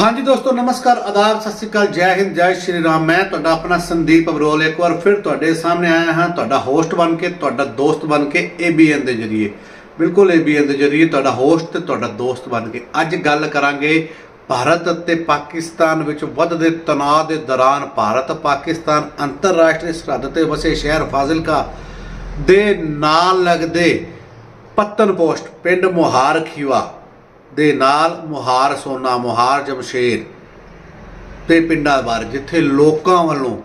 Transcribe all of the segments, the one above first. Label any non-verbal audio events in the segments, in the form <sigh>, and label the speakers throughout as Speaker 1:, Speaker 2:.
Speaker 1: ਹਾਂਜੀ ਦੋਸਤੋ, ਨਮਸਕਾਰ, ਆਦਾਬ, ਸਤਿ ਸ੍ਰੀ ਅਕਾਲ, ਜੈ ਹਿੰਦ, ਜੈ ਸ਼੍ਰੀ ਰਾਮ। ਮੈਂ ਤੁਹਾਡਾ ਆਪਣਾ ਸੰਦੀਪ ਅਬਰੋਲ ਇੱਕ ਵਾਰ ਫਿਰ ਤੁਹਾਡੇ ਸਾਹਮਣੇ ਆਇਆ ਹਾਂ। ਤੁਹਾਡਾ ਹੋਸਟ ਬਣ ਕੇ, ਤੁਹਾਡਾ ਦੋਸਤ ਬਣ ਕੇ ABN ਦੇ ਜਰੀਏ। ਬਿਲਕੁਲ ABN ਦੇ ਜਰੀਏ ਤੁਹਾਡਾ ਹੋਸਟ ਤੇ ਤੁਹਾਡਾ ਦੋਸਤ ਬਣ ਕੇ। ਅੱਜ ਗੱਲ ਕਰਾਂਗੇ ਭਾਰਤ ਅਤੇ ਪਾਕਿਸਤਾਨ ਵਿੱਚ ਵੱਧਦੇ ਤਣਾਅ ਦੇ ਦੌਰਾਨ ਭਾਰਤ, ਪਾਕਿਸਤਾਨ ਅੰਤਰਰਾਸ਼ਟਰੀ ਸਰਹੱਦ ਤੇ ਵਸੇ ਸ਼ਹਿਰ ਫਾਜ਼ਿਲਕਾ ਦੇ ਨਾਲ ਲੱਗਦੇ ਪੱਤਨ ਪੋਸਟ, ਪਿੰਡ ਮੁਹਾਰ ਖੀਵਾ ਦੇ ਨਾਲ ਮੁਹਾਰ ਸੋਨਾ, ਮੁਹਾਰ ਜਮਸ਼ੇਰ ਤੇ ਪਿੰਡਾਂ ਬਾਰੇ, ਜਿੱਥੇ ਲੋਕਾਂ ਵੱਲੋਂ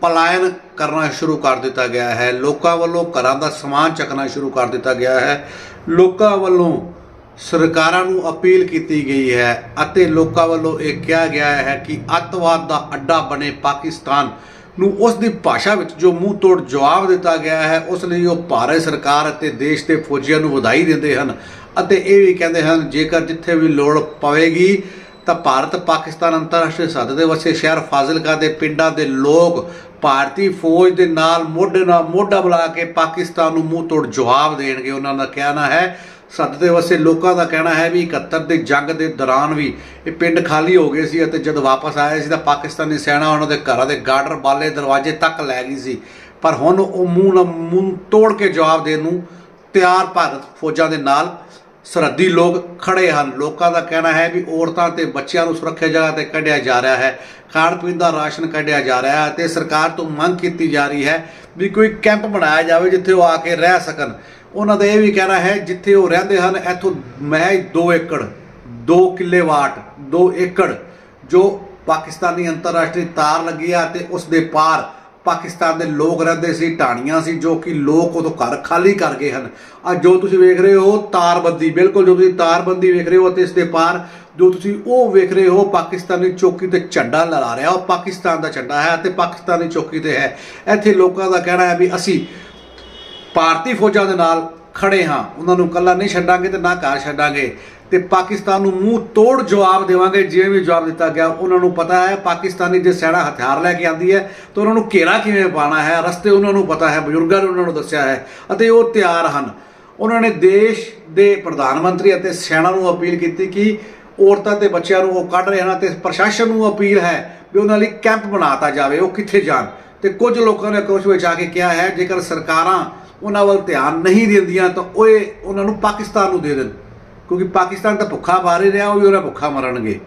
Speaker 1: ਪਲਾਇਨ ਕਰਨਾ ਸ਼ੁਰੂ ਕਰ ਦਿੱਤਾ ਗਿਆ ਹੈ, ਲੋਕਾਂ ਵੱਲੋਂ ਘਰਾਂ ਦਾ ਸਮਾਨ ਚੱਕਣਾ ਸ਼ੁਰੂ ਕਰ ਦਿੱਤਾ ਗਿਆ ਹੈ, ਲੋਕਾਂ ਵੱਲੋਂ ਸਰਕਾਰਾਂ ਨੂੰ ਅਪੀਲ ਕੀਤੀ ਗਈ ਹੈ ਅਤੇ ਲੋਕਾਂ ਵੱਲੋਂ ਇਹ ਕਿਹਾ ਗਿਆ ਹੈ ਕਿ ਅੱਤਵਾਦ ਦਾ ਅੱਡਾ ਬਣੇ ਪਾਕਿਸਤਾਨ ਨੂੰ ਉਸ ਦੀ ਭਾਸ਼ਾ ਵਿੱਚ ਜੋ ਮੂੰਹ ਤੋੜ ਜਵਾਬ ਦਿੱਤਾ ਗਿਆ ਹੈ, ਉਸ ਲਈ ਉਹ ਭਾਰਤ ਸਰਕਾਰ ਅਤੇ ਦੇਸ਼ ਦੇ ਫੌਜੀਆਂ ਨੂੰ ਵਧਾਈ ਦਿੰਦੇ ਹਨ ਅਤੇ ਇਹ ਵੀ ਕਹਿੰਦੇ ਹਨ, ਜੇਕਰ ਜਿੱਥੇ ਵੀ ਲੋੜ ਪਵੇਗੀ, ਤਾਂ ਭਾਰਤ ਪਾਕਿਸਤਾਨ ਅੰਤਰਰਾਸ਼ਟਰੀ ਸਰਹੱਦ ਦੇ ਵਸੇ ਸ਼ਹਿਰ ਫਾਜ਼ਿਲਕਾ ਦੇ ਪਿੰਡਾਂ ਦੇ ਲੋਕ ਭਾਰਤੀ ਫੌਜ ਦੇ ਨਾਲ ਮੋਢੇ ਨਾਲ ਮੋਢਾ ਬੁਲਾ ਕੇ ਪਾਕਿਸਤਾਨ ਨੂੰ ਮੂੰਹ ਤੋੜ ਜਵਾਬ ਦੇਣਗੇ। ਉਹਨਾਂ ਦਾ ਕਹਿਣਾ ਹੈ ਸਰਹੱਦ ਦੇ ਵਸੇ ਲੋਕਾਂ ਦਾ ਕਹਿਣਾ ਹੈ ਵੀ 71 ਦੇ ਜੰਗ ਦੇ ਦੌਰਾਨ ਵੀ ਇਹ ਪਿੰਡ ਖਾਲੀ ਹੋ ਗਏ ਸੀ ਅਤੇ ਜਦ ਵਾਪਸ ਆਏ ਸੀ ਤਾਂ ਪਾਕਿਸਤਾਨੀ ਸੈਨਾ ਉਹਨਾਂ ਦੇ ਘਰਾਂ ਦੇ ਗਾਰਡਰ, ਬਾਲੇ, ਦਰਵਾਜ਼ੇ ਤੱਕ ਲੈ ਗਈ ਸੀ। ਪਰ ਹੁਣ ਉਹ ਮੂੰਹ ਨਾਲ ਮੂੰਹ ਤੋੜ ਕੇ ਜਵਾਬ ਦੇਣ ਨੂੰ ਤਿਆਰ ਭਾਰਤ ਫੌਜਾਂ ਦੇ ਨਾਲ ਸਰਹੱਦੀ ਲੋਕ ਖੜੇ ਹਨ। ਲੋਕਾਂ ਦਾ ਕਹਿਣਾ ਹੈ ਵੀ ਔਰਤਾਂ ਤੇ ਬੱਚਿਆਂ ਨੂੰ ਸੁਰੱਖਿਅਤ ਜਗ੍ਹਾ ਤੇ ਕੱਢਿਆ ਜਾ ਰਿਹਾ ਹੈ। ਖਾਣ ਪੀਣ ਦਾ ਰਾਸ਼ਨ ਕੱਢਿਆ ਜਾ ਰਿਹਾ ਹੈ ਤੇ ਸਰਕਾਰ ਤੋਂ ਮੰਗ ਕੀਤੀ ਜਾ ਰਹੀ ਹੈ ਵੀ ਕੋਈ ਕੈਂਪ ਬਣਾਇਆ ਜਾਵੇ ਜਿੱਥੇ ਉਹ ਆ ਕੇ ਰਹਿ ਸਕਣ। ਉਹਨਾਂ ਦਾ ਇਹ ਵੀ ਕਹਿਣਾ ਹੈ, ਜਿੱਥੇ ਉਹ ਰਹਿੰਦੇ ਹਨ, ਇੱਥੋਂ ਮਹਿਜ 2 ਏਕੜ 2 ਕਿੱਲੇ ਵਾਟ 2 ਏਕੜ, ਜੋ ਪਾਕਿਸਤਾਨੀ ਅੰਤਰਰਾਸ਼ਟਰੀ ਤਾਰ ਲੱਗੀ ਆ ਤੇ ਉਸ ਦੇ ਪਾਰ ਪਾਕਿਸਤਾਨ ਦੇ ਲੋਕ ਰਹਿੰਦੇ ਸੀ, ਢਾਣੀਆਂ ਸੀ, ਜੋ ਕਿ ਲੋਕ ਉਦੋਂ ਘਰ ਖਾਲੀ ਕਰ ਗਏ ਹਨ। ਅੱਜ ਜੋ ਤੁਸੀਂ ਵੇਖ ਰਹੇ ਹੋ, ਤਾਰਬੰਦੀ, ਬਿਲਕੁਲ ਜੋ ਤੁਸੀਂ ਤਾਰਬੰਦੀ ਵੇਖ ਰਹੇ ਹੋ ਅਤੇ ਇਸ ਦੇ ਪਾਰ ਜੋ ਤੁਸੀਂ ਉਹ ਵੇਖ ਰਹੇ ਹੋ, ਪਾਕਿਸਤਾਨੀ ਚੌਕੀ ਤੇ ਝੰਡਾ ਲਹਿਰਾ ਰਿਹਾ ਉਹ ਪਾਕਿਸਤਾਨ ਦਾ ਝੰਡਾ ਹੈ ਅਤੇ ਪਾਕਿਸਤਾਨੀ ਚੌਕੀ ਤੇ ਹੈ। ਇੱਥੇ ਲੋਕਾਂ ਦਾ ਕਹਿਣਾ ਹੈ ਵੀ ਅਸੀਂ ਭਾਰਤੀ ਫੌਜਾਂ ਦੇ ਨਾਲ ਖੜੇ ਹਾਂ। ਉਹਨਾਂ ਨੂੰ ਕੱਲਾ ਨਹੀਂ ਛੱਡਾਂਗੇ ਤੇ ਨਾ ਘਰ ਛੱਡਾਂਗੇ। ਤੇ ਪਾਕਿਸਤਾਨ ਨੂੰ ਮੂੰਹ ਤੋੜ ਜਵਾਬ ਦੇਵਾਂਗੇ, ਜਿਵੇਂ ਵੀ ਜਵਾਬ ਦਿੱਤਾ ਗਿਆ। ਉਹਨਾਂ ਨੂੰ ਪਤਾ ਹੈ, ਪਾਕਿਸਤਾਨੀ ਜੇ ਸੈਨਾ ਹਥਿਆਰ ਲੈ ਕੇ ਆਂਦੀ ਹੈ, ਤਾਂ ਉਹਨਾਂ ਨੂੰ ਘੇਰਾ ਕਿਵੇਂ ਪਾਣਾ ਹੈ? ਰਸਤੇ ਉਹਨਾਂ ਨੂੰ ਪਤਾ ਹੈ, ਬਜ਼ੁਰਗਾਂ ਨੇ ਉਹਨਾਂ ਨੂੰ ਦੱਸਿਆ ਹੈ, ਅਤੇ ਉਹ ਤਿਆਰ ਹਨ। ਉਹਨਾਂ ਨੇ ਦੇਸ਼ ਦੇ ਪ੍ਰਧਾਨ ਮੰਤਰੀ ਅਤੇ ਸੈਨਾ ਨੂੰ ਅਪੀਲ ਕੀਤੀ ਕਿ ਔਰਤਾਂ ਤੇ ਬੱਚਿਆਂ ਨੂੰ ਉਹ ਕੱਢ ਰਹੇ ਹਨ ਤੇ ਪ੍ਰਸ਼ਾਸਨ ਨੂੰ ਅਪੀਲ ਹੈ ਵੀ ਉਹਨਾਂ ਲਈ ਕੈਂਪ ਬਣਾਤਾ ਜਾਵੇ, ਉਹ ਕਿੱਥੇ ਜਾਣ। ਤੇ ਕੁਝ ਲੋਕਾਂ ਨੇ ਅਕਰੋਸ਼ ਵਿੱਚ ਆ ਕੇ ਕਿਹਾ ਹੈ, ਜੇਕਰ ਸਰਕਾਰਾਂ ਉਹਨਾਂ ਵੱਲ ਧਿਆਨ ਨਹੀਂ ਦਿੰਦੀਆਂ ਤਾਂ ਉਹ ਇਹ ਉਹਨਾਂ ਨੂੰ ਪਾਕਿਸਤਾਨ ਨੂੰ ਦੇ ਦੇਣ। ਕਿਉਂਕਿ ਪਾਕਿਸਤਾਨ ਤਾਂ ਭੁੱਖਾ ਮਾਰ ਹੀ ਰਿਹਾ, ਉਹ ਵੀ ਉਹਨਾਂ ਭੁੱਖਾ ਮਰਨਗੇ।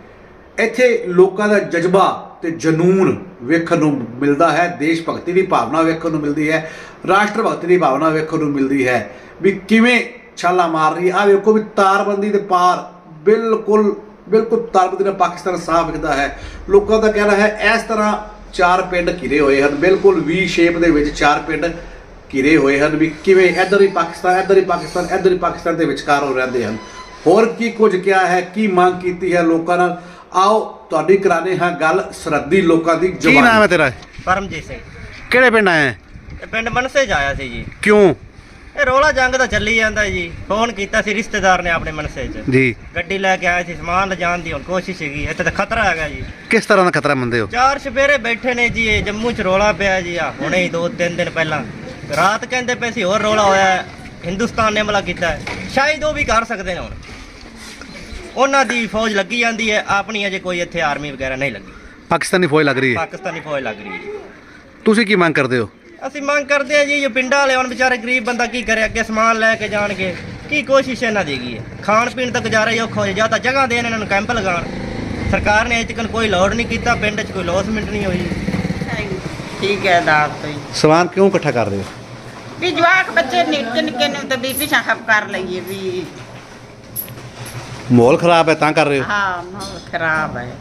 Speaker 1: ਇੱਥੇ ਲੋਕਾਂ ਦਾ ਜਜ਼ਬਾ ਤੇ ਜਨੂਨ ਵੇਖਣ ਨੂੰ ਮਿਲਦਾ ਹੈ, ਦੇਸ਼ ਭਗਤੀ ਦੀ ਭਾਵਨਾ ਵੇਖਣ ਨੂੰ ਮਿਲਦੀ ਹੈ ਰਾਸ਼ਟਰ ਭਗਤੀ ਦੀ ਭਾਵਨਾ ਵੇਖਣ ਨੂੰ ਮਿਲਦੀ ਹੈ ਵੀ ਕਿਵੇਂ ਛਾਲਾ ਮਾਰ ਰਹੀ ਆ ਵੇਖੋ ਵੀ ਤਾਰਬੰਦੀ ਦੇ ਪਾਰ ਬਿਲਕੁਲ ਬਿਲਕੁਲ ਤਾਰਬੰਦੀ ਨਾਲ ਪਾਕਿਸਤਾਨ ਸਾਫ਼ ਵਿਖਦਾ ਹੈ। ਲੋਕਾਂ ਦਾ ਕਹਿਣਾ ਹੈ, ਇਸ ਤਰ੍ਹਾਂ ਚਾਰ ਪਿੰਡ ਘਿਰੇ ਹੋਏ ਹਨ। ਬਿਲਕੁਲ ਵੀ ਸ਼ੇਪ ਦੇ ਵਿੱਚ ਚਾਰ ਪਿੰਡ ਘਿਰੇ ਹੋਏ ਹਨ ਵੀ ਕਿਵੇਂ ਇੱਧਰ ਹੀ ਪਾਕਿਸਤਾਨ ਇੱਧਰ ਹੀ ਪਾਕਿਸਤਾਨ ਇੱਧਰ ਹੀ ਪਾਕਿਸਤਾਨ ਦੇ ਵਿਚਕਾਰ ਉਹ ਰਹਿੰਦੇ ਹਨ। ਹੋਰ ਕੀ ਕੁਝ ਕਿਹਾ ਹੈ ਕੀ ਮੰਗ ਕੀਤੀ ਹੈ ਲੋਕਾਂ ਨਾਲ? ਆਓ ਤੁਹਾਡੀ ਕਰਾਣੇ ਹਾਂ ਗੱਲ ਸਰਹੱਦੀ ਲੋਕਾਂ ਦੀ
Speaker 2: ਕੀ ਨਾਮ ਹੈ ਤੇਰਾ?
Speaker 3: ਪਰਮਜੀਤ ਸਿੰਘ।
Speaker 2: ਕਿਹੜੇ ਪਿੰਡ ਆਇਆ ਹੈ?
Speaker 3: ਇਹ ਪਿੰਡ ਮਨਸੇ ਚ ਆਇਆ ਸੀ ਜੀ।
Speaker 2: ਕਿਉਂ?
Speaker 3: ਇਹ ਰੋਲਾ ਜੰਗ ਦਾ ਚੱਲੀ ਜਾਂਦਾ ਜੀ। ਫੋਨ ਕੀਤਾ ਸੀ ਰਿਸ਼ਤੇਦਾਰ ਨੇ ਆਪਣੇ ਮਨਸੇ ਚ।
Speaker 2: ਜੀ।
Speaker 3: ਗੱਡੀ ਲੈ ਕੇ ਆਏ ਸੀ ਸਮਾਨ ਲਿਜਾਣ ਦੀ ਹੁਣ ਕੋਸ਼ਿਸ਼ ਹੈਗੀ ਇੱਥੇ ਤਾਂ ਖਤਰਾ ਹੈਗਾ ਜੀ।
Speaker 2: ਕਿਸ ਤਰ੍ਹਾਂ ਦਾ ਖਤਰਾ ਮੰਨਦੇ ਹੋ?
Speaker 3: ਚਾਰ ਸਵੇਰੇ ਬੈਠੇ ਨੇ ਜੀ ਇਹ ਜੰਮੂ ਚ ਰੋਲਾ ਪਿਆ ਜੀ। ਆ ਹੁਣੇ ਹੀ ਦੋ ਤਿੰਨ ਦਿਨ ਪਹਿਲਾਂ। ਰਾਤ ਕਹਿੰਦੇ ਪਏ ਸੀ ਹੋਰ ਰੋਲਾ ਹੋਇਆ ਹੈ। ਹਿੰਦੁਸਤਾਨ ਨੇ ਹਮਲਾ ਕੀਤਾ ਹੈ। ਸ਼ਾਇਦ ਉਹ ਵੀ ਕਰ ਸਕਦੇ ਨੇ ਹੁਣ। ਉਹਨਾਂ ਦੀ ਫੌਜ ਲੱਗੀ ਜਾਂਦੀ ਹੈ। ਆਪਣੀ ਅਜੇ ਕੋਈ ਇੱਥੇ ਆਰਮੀ ਵਗੈਰਾ ਨਹੀਂ ਲੱਗੀ।
Speaker 2: ਪਾਕਿਸਤਾਨੀ ਫੌਜ ਲੱਗ ਰਹੀ ਹੈ?
Speaker 3: ਪਾਕਿਸਤਾਨੀ ਫੌਜ ਲੱਗ ਰਹੀ ਹੈ ਜੀ।
Speaker 2: ਤੁਸੀਂ ਕੀ ਮੰਗ ਕਰਦੇ ਹੋ?
Speaker 3: ਅਸੀਂ ਮੰਗ ਕਰਦੇ ਆ ਜੀ ਜੋ ਪਿੰਡਾਂ ਵਾਲੇ ਹੁਣ ਵਿਚਾਰੇ ਗਰੀਬ ਬੰਦਾ ਕੀ ਕਰੇ ਅੱਗੇ ਸਮਾਨ ਲੈ ਕੇ ਜਾਣਗੇ। ਕੀ ਕੋਸ਼ਿਸ਼ ਇਹਨਾਂ ਦੀ ਹੈਗੀ ਹੈ? ਖਾਣ ਪੀਣ ਦਾ ਗੁਜ਼ਾਰਾ ਹੀ ਔਖਾ ਹੋ ਜਾ ਜਾਂ ਤਾਂ ਜਗ੍ਹਾ ਦੇਣ ਇਹਨਾਂ ਨੂੰ ਕੈਂਪ ਲਗਾਉਣ। ਸਰਕਾਰ ਨੇ ਅਜੇ ਤੱਕ ਕੋਈ ਲੋੜ ਨਹੀਂ ਕੀਤਾ ਪਿੰਡ 'ਚ ਕੋਈ ਲੋਸਮੈਂਟ ਨਹੀਂ ਹੋਈ।
Speaker 4: ਠੀਕ ਹੈ ਦਾਤ ਤੋਂ।
Speaker 2: ਸਮਾਨ ਕਿਉਂ ਇਕੱਠਾ ਕਰ ਰਹੇ ਹੋ?
Speaker 4: ਵੀ ਜਵਾਕ ਬੱਚੇ ਨਿੱਕੇ ਨਿੱਕੇ ਨੂੰ ਤੇ ਪਿਛਾ ਖਪ ਕਰ ਲਈਏ ਵੀ।
Speaker 2: ਮਾਹੌਲ ਖਰਾਬ ਹੈ ਤਾਂ ਕਰ ਰਹੇ ਹੋ?
Speaker 4: ਹਾਂ ਮਾਹੌਲ ਖਰਾਬ ਹੈ।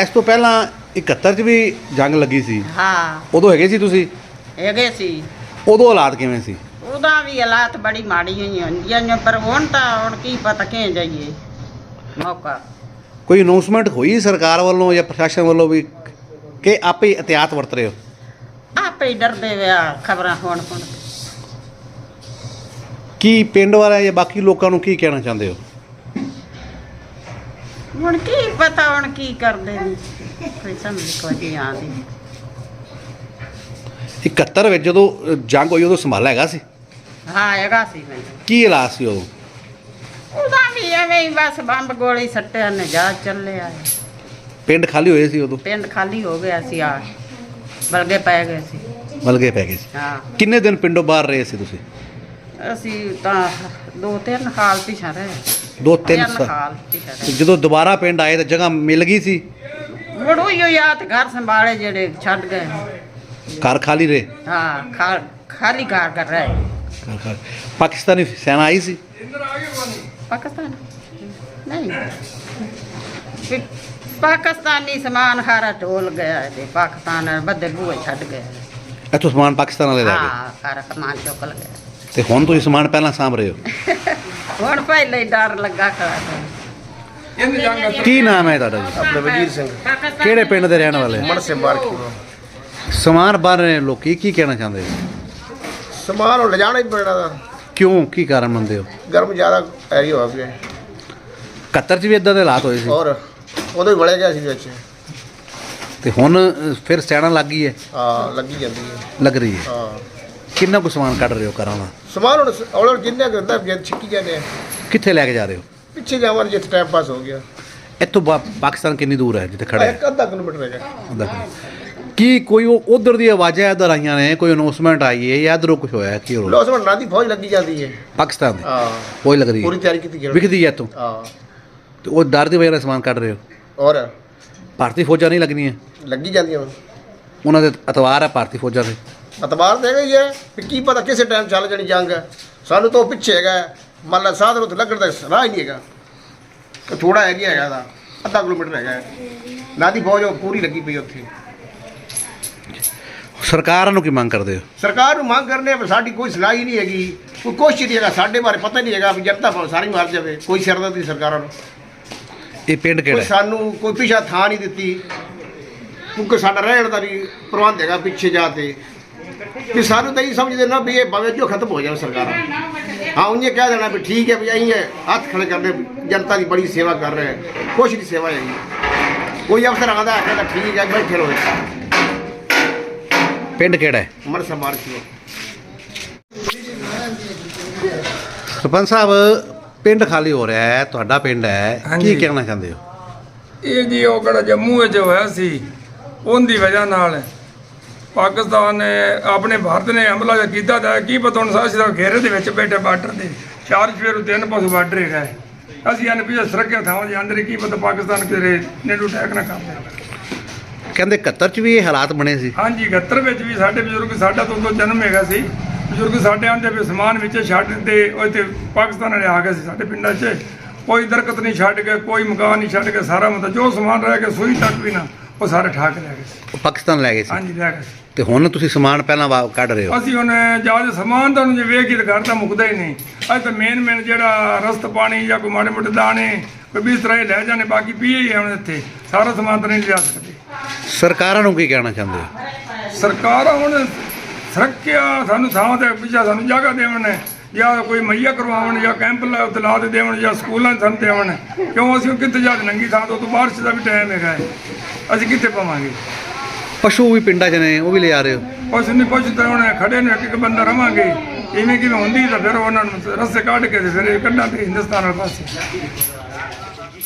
Speaker 2: ਇਸ ਤੋਂ ਪਹਿਲਾਂ 71 ਚ ਵੀ ਜੰਗ ਲੱਗੀ ਸੀ।
Speaker 4: ਹਾਂ।
Speaker 2: ਉਦੋਂ ਹੈਗੇ ਸੀ ਤੁਸੀਂ?
Speaker 4: ਹੈਗੇ ਸੀ।
Speaker 2: ਉਦੋਂ ਹਾਲਾਤ ਕਿਵੇਂ ਸੀ?
Speaker 4: ਉਹਦਾ ਵੀ ਹਾਲਾਤ ਬੜੀ ਮਾੜੀ ਹੋਈ ਹੁੰਦੀਆਂ ਨੇ ਪਰ ਹੁਣ ਤਾਂ ਹੁਣ ਕੀ ਪਤਾ ਕਿਹ ਜਾਈਏ। ਮੌਕਾ।
Speaker 2: ਕੋਈ ਅਨਾਉਂਸਮੈਂਟ ਹੋਈ ਸਰਕਾਰ ਵੱਲੋਂ ਜਾਂ ਪ੍ਰਸ਼ਾਸਨ ਵੱਲੋਂ ਵੀ ਕਿ ਆਪੇ ਹੀ ਇhtiyਾਤ ਵਰਤ ਰਹੇ ਹੋ?
Speaker 4: ਆਪੇ ਹੀ ਡਰਦੇ ਵਿਆ ਖਬਰਾਂ ਹੁਣ ਹੁਣ।
Speaker 2: ਕੀ ਪਿੰਡ ਵਾਲਿਆਂ ਜਾਂ ਬਾਕੀ ਲੋਕਾਂ ਨੂੰ ਕੀ ਕਹਿਣਾ ਚਾਹੁੰਦੇ ਹੋ?
Speaker 4: ਹੁਣ ਕੀ ਪਤਾ ਹੁਣ ਕੀ ਕਰਦੇ ਨੇ? ਕੋਈ ਸਮਝ ਕੋਈ ਨਹੀਂ ਆਉਂਦੀ।
Speaker 2: 71 ਵਿੱਚ ਜਦੋਂ ਅ, ਜੰਗ ਹੋਈ ਉਦੋਂ ਸੰਭਾਲਾ ਹੈਗਾ ਸੀ?
Speaker 4: ਹਾਂ ਹੈਗਾ ਸੀ ਮੈਨੂੰ।
Speaker 2: ਕੀ ਹਾਲਾਤ ਸੀ ਉਦੋਂ?
Speaker 4: ਉਹਦਾ ਵੀ ਐਵੇਂ ਹੀ ਬਸ ਬੰਬ ਗੋਲੀ ਸੱਟਿਆ ਨੇ ਜਾ ਚੱਲਿਆ।
Speaker 1: ਪਿੰਡ ਖਾਲੀ ਹੋਏ ਸੀ ਉਦੋਂ?
Speaker 4: ਪਿੰਡ ਖਾਲੀ ਹੋ ਗਿਆ ਸੀ ਆ। ਬਲਗੇ ਪੈ ਗਏ ਸੀ।
Speaker 1: ਮਲਗੇ ਪੈ ਗਏ ਸੀ।
Speaker 4: ਹਾਂ।
Speaker 1: ਕਿੰਨੇ ਦਿਨ ਪਿੰਡੋਂ ਬਾਹਰ ਰਹੇ ਸੀ ਤੁਸੀਂ?
Speaker 4: ਅਸੀਂ ਤਾਂ ਦੋ ਤਿੰਨ ਹਾਲ ਪਿਛਾ ਰਹੇ।
Speaker 1: ਦੋ ਤਿੰਨ ਸਾਲ।
Speaker 4: ਹਾਲ ਪਿਛਾ
Speaker 1: ਤੇ
Speaker 4: ਰਹੇ
Speaker 1: ਜਦੋਂ ਦੁਬਾਰਾ ਪਿੰਡ ਆਏ ਤਾਂ ਜਗ੍ਹਾ ਮਿਲ ਗਈ ਸੀ?
Speaker 4: ਮੁੜੋ ਹੀ ਯਾਦ ਘਰ ਸੰਭਾਲੇ ਜਿਹੜੇ ਛੱਡ ਗਏ।
Speaker 1: ਘਰ ਖਾਲੀ ਰਹੇ?
Speaker 4: ਹਾਂ ਖਾ- ਖਾਲੀ ਘਰ ਕਰ ਰਹੇ।
Speaker 1: ਘਰ ਖਾਲੀ। ਪਾਕਿਸਤਾਨੀ ਸੈਨਾ ਆਈ ਸੀ?
Speaker 4: ਪਾਕਿਸਤਾਨ? ਨਹੀਂ। ਫਿਰ ਪਾਕਿਸਤਾਨੀ ਸਮਾਨ ਹਾਰਾ ਢੋਲ ਗਿਆ ਤੇ ਪਾਕਿਸਤਾਨ ਬੱਦੇ ਬੂਏ ਛੱਡ ਗਏ।
Speaker 1: ਇੱਥੋਂ ਸਮਾਨ ਪਾਕਿਸਤਾਨ ਵਾਲੇ ਲੈ ਗਏ?
Speaker 4: ਹਾਂ ਸਾਰਾ ਸਮਾਨ ਚੁੱਕ ਲਗਿਆ
Speaker 1: ਤੇ ਹੁਣ ਤੁਸੀਂ ਸਮਾਨ ਪਹਿਲਾਂ ਸਾਂਭ ਰਹੇ ਹੋ? <laughs>
Speaker 4: ਹੁਣ ਪਹਿਲੇ ਹੀ ਡਰ ਲੱਗਾ ਖੜਾ
Speaker 1: ਕੀ। ਨਾਮ ਹੈ ਤੁਹਾਡਾ ਜੀ?
Speaker 5: ਆਪਣੇ ਵਜੀਰ ਸਿੰਘ।
Speaker 1: ਕਿਹੜੇ ਪਿੰਡ ਦੇ ਰਹਿਣ ਵਾਲੇ?
Speaker 5: ਮੜ ਸੇ
Speaker 1: ਸਮਾਨ ਬਾਹਰ ਰਹੇ ਲੋਕੀ ਕੀ ਕਹਿਣਾ ਚਾਹੁੰਦੇ ਹੋ?
Speaker 5: ਸਮਾਨ ਨੂੰ ਲਿਜਾਣਾ ਹੀ ਪੈਣਾ ਦਾ।
Speaker 1: ਕਿਉਂ? ਕੀ ਕਾਰਨ ਮੰਨਦੇ ਹੋ?
Speaker 5: ਗਰਮ ਜ਼ਿਆਦਾ ਐਰੀਆ ਹੋ ਗਿਆ
Speaker 1: ਕੱਤਰ 'ਚ ਵੀ ਇਦਾਂ ਦੇ ਹਾਲਾਤ ਹੋਏ ਸੀ।
Speaker 5: ਔਰ ਉਦੋਂ ਹੀ ਵੜਿਆ ਗਿਆ ਸੀ ਵਿੱਚ।
Speaker 1: ਤੇ ਹੁਣ ਅ, ਫਿਰ ਸੈਣਾ ਲੱਗ ਗਈ ਹੈ?
Speaker 5: ਹਾਂ ਲੱਗੀ ਜਾਂਦੀ ਹੈ।
Speaker 1: ਲੱਗ ਰਹੀ ਹੈ?
Speaker 5: ਹਾਂ।
Speaker 1: ਕਿੰਨਾ ਕੁ ਸਮਾਨ ਕੱਢ ਰਹੇ ਹੋ ਘਰਾਂ ਦਾ?
Speaker 5: ਸਮਾਨ ਹੁਣ ਔਰ ਜਿੰਨੇ ਕੁ ਹੁੰਦਾ ਜੇ ਛਿੱਕੀ ਜਾਂਦੇ ਆ।
Speaker 1: ਕਿੱਥੇ ਲੈ ਕੇ ਜਾ ਰਹੇ ਹੋ?
Speaker 5: ਪਿੱਛੇ ਜਾਵਾਂ ਜਿੱਥੇ ਟਾਈਮ ਪਾਸ ਹੋ ਗਿਆ।
Speaker 1: ਇੱਥੋਂ ਬਾ- ਪਾਕਿਸਤਾਨ ਕਿੰਨੀ ਦੂਰ ਹੈ ਜਿੱਥੇ ਖੜੇ
Speaker 5: ਇੱਕ ਅੱਧਾ ਕਿਲੋਮੀਟਰ ਹੈਗਾ।
Speaker 1: ਅੱਧਾ ਕਿਲੋ। ਕੀ ਕੋਈ ਉਧਰ ਦੀ ਆਵਾਜ਼ਾਂ ਇੱਧਰ ਆਈਆਂ ਨੇ? ਕੋਈ ਅਨਾਉਂਸਮੈਂਟ ਆਈ ਹੈ ਜਾਂ ਇੱਧਰੋਂ ਕੁਝ ਹੋਇਆ? ਕੀ ਹੋ ਰਿਹਾ?
Speaker 5: ਲੋਸ ਦੀ ਫੌਜ ਲੱਗੀ ਜਾਂਦੀ ਹੈ।
Speaker 1: ਪਾਕਿਸਤਾਨ ਦੀ?
Speaker 5: ਹਾਂ।
Speaker 1: ਕੋਈ ਲੱਗ ਰਹੀ
Speaker 5: ਪੂਰੀ
Speaker 1: ਹੈ
Speaker 5: ਤਿਆਰੀ ਕੀਤੀ ਗਈ
Speaker 1: ਵਿਖਦੀ ਹੈ ਇੱਥੋਂ?
Speaker 5: ਹਾਂ।
Speaker 1: ਤੇ ਉਹ ਡਰ ਦੀ ਵਜ੍ਹਾ ਨਾਲ ਸਮਾਨ ਕੱਢ ਰਹੇ ਹੋ?
Speaker 5: ਔਰ?
Speaker 1: ਭਾਰਤੀ ਫੌਜਾਂ ਨਹੀਂ ਲੱਗਣੀਆਂ।
Speaker 5: ਲੱਗੀ ਜਾਂਦੀਆਂ ਹੁਣ।
Speaker 1: ਉਹਨਾਂ ਦੇ ਅਤਵਾਰ ਹੈ ਭਾਰਤੀ ਫੌਜਾਂ ਦੇ।
Speaker 5: ਅਤਬਾਰ ਦੇ ਗਈ ਹੈ ਵੀ ਕੀ ਪਤਾ ਕਿਸੇ ਟਾਈਮ ਚੱਲ ਜਾਣੀ ਜੰਗ। ਸਾਨੂੰ ਤਾਂ ਪਿੱਛੇ ਹੈਗਾ ਮੰਨ ਲਾ ਸਾਧਨ ਉੱਤੇ ਲੱਗਣ ਦਾ ਰਾਹ ਹੀ ਨਹੀਂ ਹੈਗਾ। ਥੋੜਾ ਏਰੀਆ ਹੈਗਾ ਦਾ ਅੱਧਾ ਕਿਲੋਮੀਟਰ ਹੈਗਾ ਨਾ ਦੀ ਫੌਜ ਉਹ ਪੂਰੀ ਲੱਗੀ ਪਈ ਉੱਥੇ।
Speaker 1: ਸਰਕਾਰਾਂ ਨੂੰ ਕੀ ਮੰਗ ਕਰਦੇ ਹੋ?
Speaker 5: ਸਰਕਾਰ ਨੂੰ ਮੰਗ ਕਰਨੇ ਆ ਸਾਡੀ ਕੋਈ ਸੁਣਾਈ ਨਹੀਂ ਹੈਗੀ। ਕੋਈ ਕੋਸ਼ਿਸ਼ ਨਹੀਂ ਹੈਗਾ। ਸਾਡੇ ਬਾਰੇ ਪਤਾ ਨਹੀਂ ਹੈਗਾ ਵੀ ਜਨਤਾ ਸਾਰੀ ਮਰ ਜਾਵੇ। ਕੋਈ ਸਿਰਦਰਦੀ ਸਰਕਾਰਾਂ ਨੂੰ।
Speaker 1: ਇਹ ਪਿੰਡ ਕਿਹੜਾ
Speaker 5: ਕੋਈ
Speaker 1: ਹੈ?
Speaker 5: ਸਾਨੂੰ ਕੋਈ ਪਿਛਾ ਥਾਂ ਨਹੀਂ ਦਿੱਤੀ। ਕਿਉਂਕਿ ਸਾਡਾ ਰਹਿਣ ਦਾ ਵੀ ਪ੍ਰਬੰਧ ਹੈਗਾ ਪਿੱਛੇ ਜਾ ਤੇ ਕਿ ਸਾਨੂੰ ਤਾਂ ਇਹ ਸਮਝਦੇ ਨਾ ਵੀ ਇਹ ਭਾਵੇਂ ਜੋ ਖਤਮ ਹੋ ਜਾਵੇ ਸਰਕਾਰਾਂ। ਹਾਂ ਉਹਨੇ ਕਹਿ ਦੇਣਾ ਵੀ ਠੀਕ ਹੈ ਵੀ ਅਸੀਂ ਇਹ ਹੱਥ ਖੜੇ ਕਰਦੇ ਜਨਤਾ ਦੀ ਬੜੀ ਸੇਵਾ ਕਰ ਰਹੇ ਹਾਂ। ਕੁਛ ਦੀ ਸੇਵਾ ਹੈਗੀ। ਕੋਈ ਅਫਸਰ ਆਉਂਦਾ ਹੈ ਕਹਿੰਦਾ ਠੀਕ ਹੈ ਬੈਠੇ ਰਹੋ
Speaker 1: ਪਿੰਡ ਕਿਹੜਾ ਹੈ?
Speaker 5: ਮਰ ਸਮਾਰ ਕੀ
Speaker 1: ਸਰਪੰਚ ਸਾਹਿਬ ਪਿੰਡ ਖਾਲੀ ਹੋ ਰਿਹਾ ਹੈ ਤੁਹਾਡਾ ਪਿੰਡ ਹੈ। ਕੀ
Speaker 6: ਹਾਂਜੀ।
Speaker 1: ਕਹਿਣਾ ਚਾਹੁੰਦੇ ਹੋ?
Speaker 6: ਇਹ ਜੀ ਉਹ ਕਿਹੜਾ ਜੰਮੂ ਵਿੱਚ ਹੋਇਆ ਸੀ ਉਹਦੀ ਵਜ੍ਹਾ ਨਾਲ ਪਾਕਿਸਤਾਨ ਨੇ ਆਪਣੇ ਭਾਰਤ ਨੇ ਹਮਲਾ ਜਿਹਾ ਕੀਤਾ ਤਾਂ ਕੀ ਪਤਾ ਹੁਣ ਸਾਡਾ ਸਿਰਫ ਘੇਰੇ ਦੇ ਵਿੱਚ ਬੈਠੇ ਬਾਰਡਰ ਦੇ ਚਾਰ ਚਵੇਰ ਤਿੰਨ ਪਾਸੇ ਬਾਰਡਰ ਹੈਗਾ ਹੈ। ਅਸੀਂ ਅਨ ਪਿਛੇ ਸੁਰੱਖਿਆ ਥਾਵਾਂ ਦੇ ਅੰਦਰ ਹੀ ਕੀ ਪਤਾ ਪਾਕਿਸਤਾਨ ਕਿਤੇ ਨੇੜੂ ਅਟੈਕ ਨਾ ਕਰ ਦੇ
Speaker 1: ਕਹਿੰਦੇ 71 ਚ ਵੀ ਇਹ ਹਾਲਾਤ ਬਣੇ ਸੀ।
Speaker 6: ਹਾਂਜੀ 71 ਵਿੱਚ ਵੀ ਸਾਡੇ ਬਜ਼ੁਰਗ ਸਾਡਾ ਤੋਂ ਉਦੋਂ ਜਨਮ ਹੈਗਾ ਸੀ। ਬਜ਼ੁਰਗ ਸਾਡੇ ਆਂਦੇ ਵੀ ਸਮਾਨ ਵਿੱਚ ਛੱਡ ਦਿੱਤੇ ਉਹ ਤੇ ਪਾਕਿਸਤਾਨ ਵਾਲੇ ਆ ਗਏ ਸੀ ਸਾਡੇ ਪਿੰਡਾਂ 'ਚ। ਕੋਈ ਦਰਖਤ ਨਹੀਂ ਛੱਡ ਕੇ ਕੋਈ ਮਕਾਨ ਨਹੀਂ ਛੱਡ ਕੇ ਸਾਰਾ ਮਤਲਬ ਜੋ ਸਮਾਨ ਰਹਿ ਗਿਆ ਸੂਈ ਤੱਕ ਵੀ ਨਾ ਉਹ ਸਾਰੇ ਠਾਕ ਲੈ ਗਏ ਸੀ।
Speaker 1: ਉਹ ਪਾਕਿਸਤਾਨ ਲੈ ਗਏ ਸੀ?
Speaker 6: ਹਾਂਜੀ ਲੈ ਗਏ ਸੀ।
Speaker 1: ਤੇ ਹੁਣ ਤੁਸੀਂ ਸਮਾਨ ਪਹਿਲਾਂ ਵਾ- ਕੱਢ ਰਹੇ ਹੋ?
Speaker 6: ਅਸੀਂ ਹੁਣ ਜਹਾਜ਼ ਸਮਾਨ ਤਾਂ ਨੂੰ ਜੇ ਵੇਖ ਕੇ ਤਾਂ ਘਰ ਤਾਂ ਮੁੱਕਦਾ ਹੀ ਨਹੀਂ। ਅੱਜ ਤਾਂ ਮੇਨ ਮੇਨ ਜਿਹੜਾ ਰਸਤ ਪਾਣੀ ਜਾਂ ਕੋਈ ਮਾੜੇ ਮੋਟੇ ਦਾਣੇ ਕੋਈ ਵੀ ਇਸ ਤਰ੍ਹਾਂ ਹੀ ਲੈ ਜਾਣੇ ਬਾਕੀ ਪੀਏ ਹੀ ਆ ਹੁਣ ਇੱਥੇ। ਸਾਰਾ ਸਮਾਨ ਤਾਂ ਨਹੀਂ ਲਿਆ ਸਕਦੇ।
Speaker 1: ਸਰਕਾਰਾਂ ਨੂੰ ਕੀ ਕਹਿਣਾ ਚਾਹੁੰਦੇ ਹੋ?
Speaker 6: ਸਰਕਾਰਾਂ ਹੁਣ ਸੁਰੱਖਿਆ ਸਾਨੂੰ ਥਾਂ ਤੇ ਪਿੱਛਾ ਸਾਨੂੰ ਜਗ੍ਹਾ ਦੇਵਣ। ਜਾਂ ਕੋਈ ਮੁਹੱਈਆ ਕਰਵਾਉਣ ਜਾਂ ਕੈਂਪ ਲਾ ਦੇ ਦੇਵਣ ਜਾਂ ਸਕੂਲਾਂ ਸਾਨੂੰ ਦੇਵਣ। ਕਿਉਂ ਅਸੀਂ ਕਿੱਥੇ ਜਾ ਕੇ ਨੰਗੀ ਥਾਂ ਤੋਂ ਤੋਂ ਬਾਰਿਸ਼ ਦਾ ਵੀ ਟਾਈਮ ਹੈਗਾ। ਅਸੀਂ ਕਿੱਥੇ ਪਾਵਾਂਗੇ?
Speaker 1: ਪਸ਼ੂ ਵੀ ਪਿੰਡਾਂ 'ਚ ਨੇ ਉਹ ਵੀ ਲੈ ਆ ਰਹੇ ਹੋ?
Speaker 6: ਕੁਛ ਨਹੀਂ ਕੁਛ ਤਾਂ ਹੁਣ ਖੜੇ ਨੇ ਇੱਕ ਬੰਦਾ ਰਵਾਂਗੇ। ਇਵੇਂ ਕਿਵੇਂ ਹੁੰਦੀ ਤਾਂ ਫਿਰ ਉਹਨਾਂ ਨੂੰ ਰਸਤੇ ਕੱਢ ਕੇ ਤੇ ਫਿਰ ਇਹ ਕੱਢਾਂ ਤੇ ਹਿੰਦੁਸਤਾਨ ਵਾਲੇ ਪਾਸੇ।